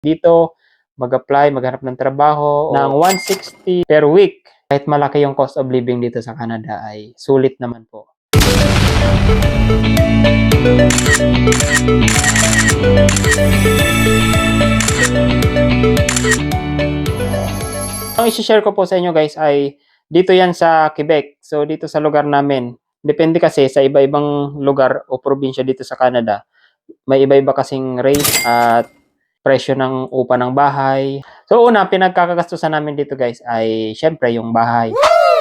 dito, mag-apply, maghanap ng trabaho ng 160 per week. Kahit malaki yung cost of living dito sa Canada ay sulit naman po. Ang isi-share ko po sa inyo guys ay dito yan sa Quebec. So dito sa lugar namin. Depende kasi sa iba-ibang lugar o probinsya dito sa Canada. May iba-iba kasing rate at presyo ng upa ng bahay. So una, pinagkakagastusan namin dito guys ay syempre yung bahay.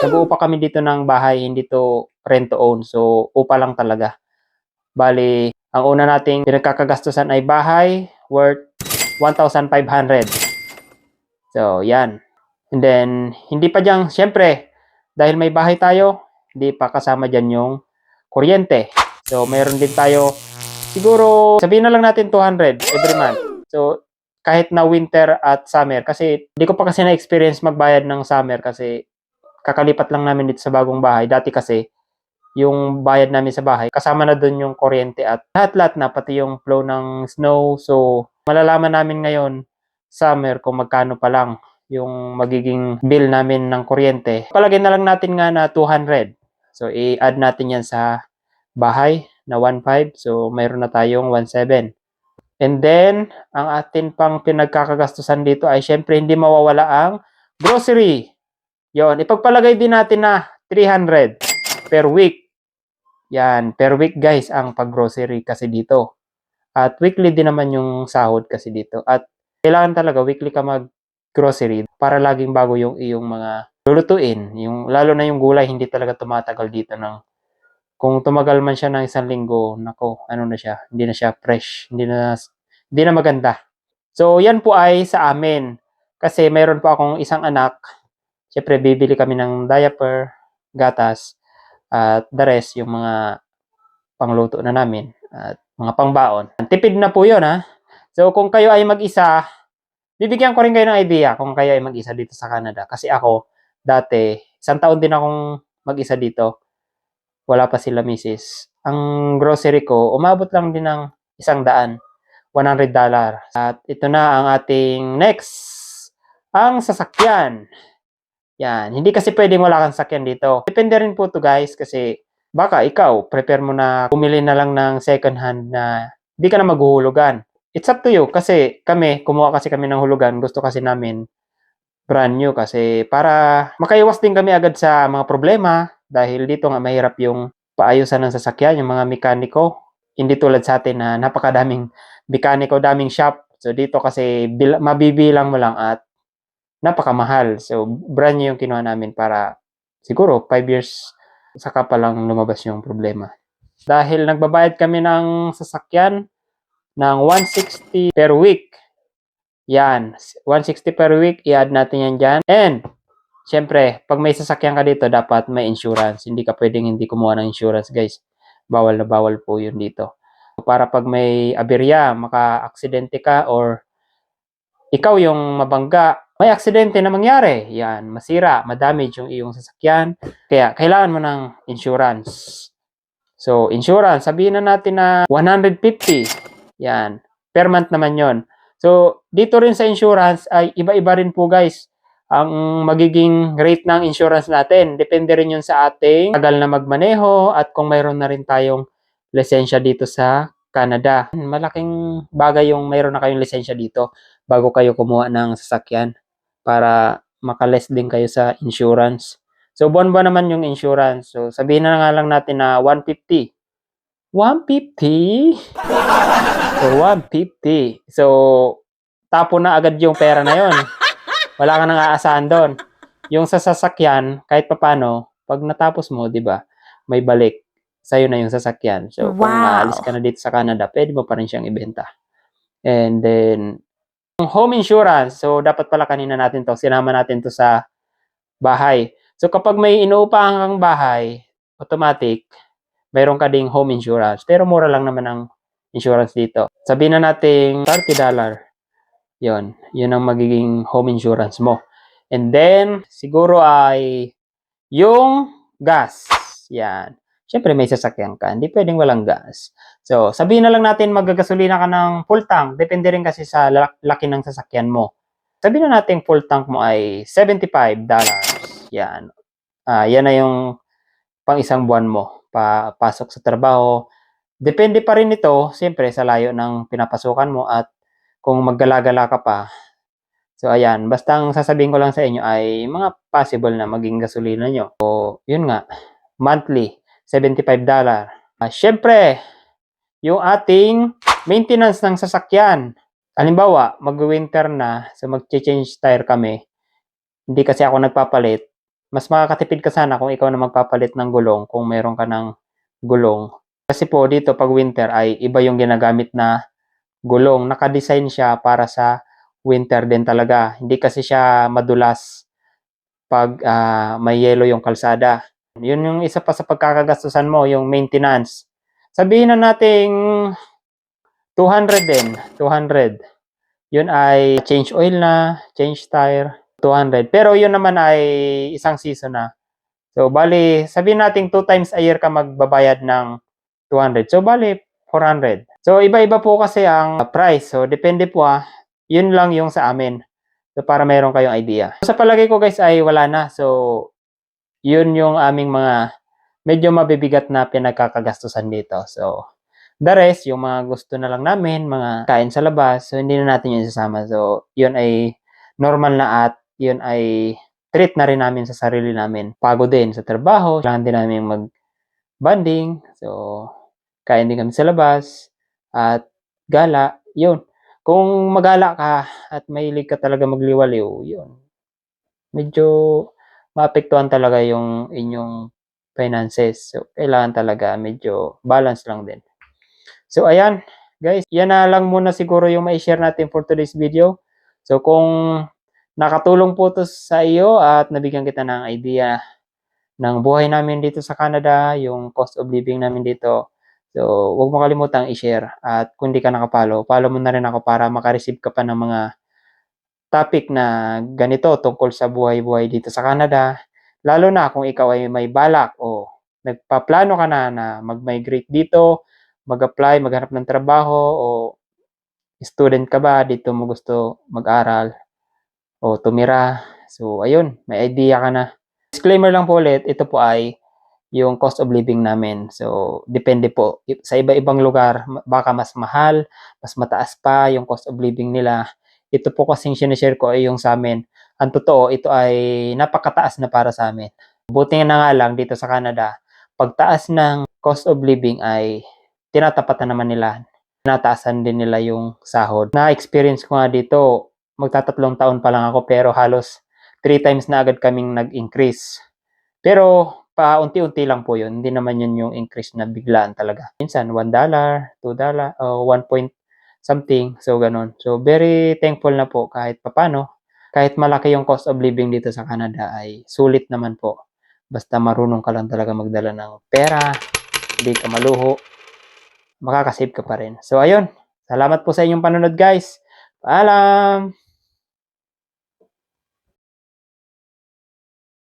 Nag-uupa kami dito ng bahay, hindi to rent to own. So upa lang talaga. Bali, ang una nating pinagkakagastusan ay bahay worth 1,500. So, yan. And then, hindi pa dyan, syempre, dahil may bahay tayo, hindi pa kasama dyan yung kuryente. So, meron din tayo, siguro, sabihin na lang natin 200 every month. So, kahit na winter at summer, kasi hindi ko pa kasi na-experience magbayad ng summer kasi kakalipat lang namin dito sa bagong bahay. Dati kasi, yung bayad namin sa bahay, kasama na doon yung kuryente at lahat-lahat na, pati yung flow ng snow. So, malalaman namin ngayon, summer, kung magkano pa lang yung magiging bill namin ng kuryente. Palagay na lang natin nga na 200. So, i-add natin yan sa bahay na 1.5. So, mayroon na tayong 1.7. And then, ang atin pang pinagkakagastusan dito ay syempre hindi mawawala ang grocery. Yon, ipagpalagay din natin na 300 per week. Yan, per week guys ang pag-grocery kasi dito. At weekly din naman yung sahod kasi dito. At kailangan talaga weekly ka mag-grocery para laging bago yung iyong mga lulutuin. Yung, lalo na yung gulay, hindi talaga tumatagal dito ng kung tumagal man siya ng isang linggo, nako, ano na siya, hindi na siya fresh, hindi na, hindi na maganda. So, yan po ay sa amin. Kasi mayroon po akong isang anak, syempre bibili kami ng diaper, gatas, at the rest, yung mga pangluto na namin, at mga pangbaon. Tipid na po yun, ha? So, kung kayo ay mag-isa, bibigyan ko rin kayo ng idea kung kayo ay mag-isa dito sa Canada. Kasi ako, dati, isang taon din akong mag-isa dito. Wala pa sila misis. Ang grocery ko, umabot lang din ng isang daan. $100. At ito na ang ating next. Ang sasakyan. Yan. Hindi kasi pwedeng wala kang sasakyan dito. Depende rin po to guys kasi baka ikaw, prepare mo na bumili na lang ng second hand na hindi ka na maghuhulugan. It's up to you kasi kami, kumuha kasi kami ng hulugan. Gusto kasi namin brand new kasi para makaiwas din kami agad sa mga problema dahil dito nga mahirap yung paayusan ng sasakyan, yung mga mekaniko. Hindi tulad sa atin na napakadaming mekaniko, daming shop. So dito kasi bil- mabibilang mo lang at napakamahal. So brand new yung kinuha namin para siguro 5 years saka pa lang lumabas yung problema. Dahil nagbabayad kami ng sasakyan ng 160 per week. Yan, 160 per week, i-add natin yan dyan. And, syempre, pag may sasakyan ka dito, dapat may insurance. Hindi ka pwedeng hindi kumuha ng insurance, guys. Bawal na bawal po yun dito. Para pag may aberya, maka-aksidente ka or ikaw yung mabangga, may aksidente na mangyari. Yan, masira, madamage yung iyong sasakyan. Kaya, kailangan mo ng insurance. So, insurance, sabihin na natin na 150. Yan, per month naman yon. So, dito rin sa insurance ay iba-iba rin po guys ang magiging rate ng insurance natin. Depende rin yun sa ating tagal na magmaneho at kung mayroon na rin tayong lisensya dito sa Canada. Malaking bagay yung mayroon na kayong lisensya dito bago kayo kumuha ng sasakyan para makales din kayo sa insurance. So, buwan-buwan naman yung insurance. So, sabihin na nga lang natin na 150. 150? So, 150. So, tapo na agad yung pera na yon. Wala ka nang aasahan doon. Yung sa sasakyan, kahit papano, pag natapos mo, di ba, may balik. Sa'yo na yung sasakyan. So, kung Wow. aalis ka na dito sa Canada, pwede mo pa rin siyang ibenta. And then, yung home insurance. So, dapat pala kanina natin to, sinama natin to sa bahay. So, kapag may inuupahan kang bahay, automatic, mayroon ka ding home insurance. Pero mura lang naman ang insurance dito. Sabihin na natin $30. Yon, yun ang magiging home insurance mo. And then, siguro ay yung gas. Yan. syempre may sasakyan ka. Hindi pwedeng walang gas. So, sabihin na lang natin magagasolina ka ng full tank. Depende rin kasi sa la- laki ng sasakyan mo. Sabihin na natin full tank mo ay $75. Yan. Ah, yan na yung pang isang buwan mo. Pa pasok sa trabaho. Depende pa rin ito, siyempre, sa layo ng pinapasukan mo at kung maggala-gala ka pa. So, ayan. Basta ang sasabihin ko lang sa inyo ay mga possible na maging gasolina nyo. O, yun nga. Monthly, $75. Ah, Siyempre, yung ating maintenance ng sasakyan. Halimbawa, mag-winter na, so mag-change tire kami. Hindi kasi ako nagpapalit. Mas makakatipid ka sana kung ikaw na magpapalit ng gulong, kung meron ka ng gulong. Kasi po dito pag winter ay iba yung ginagamit na gulong. Nakadesign siya para sa winter din talaga. Hindi kasi siya madulas pag ah, may yelo yung kalsada. Yun yung isa pa sa pagkakagastusan mo, yung maintenance. Sabihin na nating 200 din, 200. Yun ay change oil na, change tire, 200. Pero yun naman ay isang season na. So, bali, sabihin natin two times a year ka magbabayad ng 200. So, bali, 400. So, iba-iba po kasi ang price. So, depende po ah. Yun lang yung sa amin. So, para mayroon kayong idea. Sa palagay ko guys ay wala na. So, yun yung aming mga medyo mabibigat na pinagkakagastusan dito. So, the rest, yung mga gusto na lang namin, mga kain sa labas, so hindi na natin yun isasama. So, yun ay normal na at yun ay treat na rin namin sa sarili namin. Pagod din sa trabaho, kailangan din namin mag-banding. So, kain din kami sa labas at gala, yun. Kung magala ka at mahilig ka talaga magliwaliw, yun. Medyo maapektuhan talaga yung inyong finances. So, kailangan talaga medyo balance lang din. So, ayan, guys. Yan na lang muna siguro yung mai-share natin for today's video. So, kung nakatulong po to sa iyo at nabigyan kita ng idea ng buhay namin dito sa Canada, yung cost of living namin dito. So, huwag mo kalimutang i-share. At kung di ka nakapalo, follow mo na rin ako para makareceive ka pa ng mga topic na ganito tungkol sa buhay-buhay dito sa Canada. Lalo na kung ikaw ay may balak o nagpaplano ka na na mag-migrate dito, mag-apply, maghanap ng trabaho o student ka ba dito mo gusto mag-aral o tumira. So, ayun, may idea ka na. Disclaimer lang po ulit, ito po ay yung cost of living namin. So, depende po. Sa iba-ibang lugar, baka mas mahal, mas mataas pa yung cost of living nila. Ito po kasing sinishare ko ay yung sa amin. Ang totoo, ito ay napakataas na para sa amin. Buti na nga lang dito sa Canada, pagtaas ng cost of living ay tinatapatan naman nila. Tinataasan din nila yung sahod. Na-experience ko nga dito, magtatatlong taon pa lang ako pero halos three times na agad kaming nag-increase. Pero paunti-unti lang po yun. Hindi naman yun yung increase na biglaan talaga. Minsan, $1, $2, o 1 point something. So, ganun. So, very thankful na po kahit papano. Kahit malaki yung cost of living dito sa Canada ay sulit naman po. Basta marunong ka lang talaga magdala ng pera, hindi ka maluho, makakasave ka pa rin. So, ayun. Salamat po sa inyong panonood, guys. Paalam!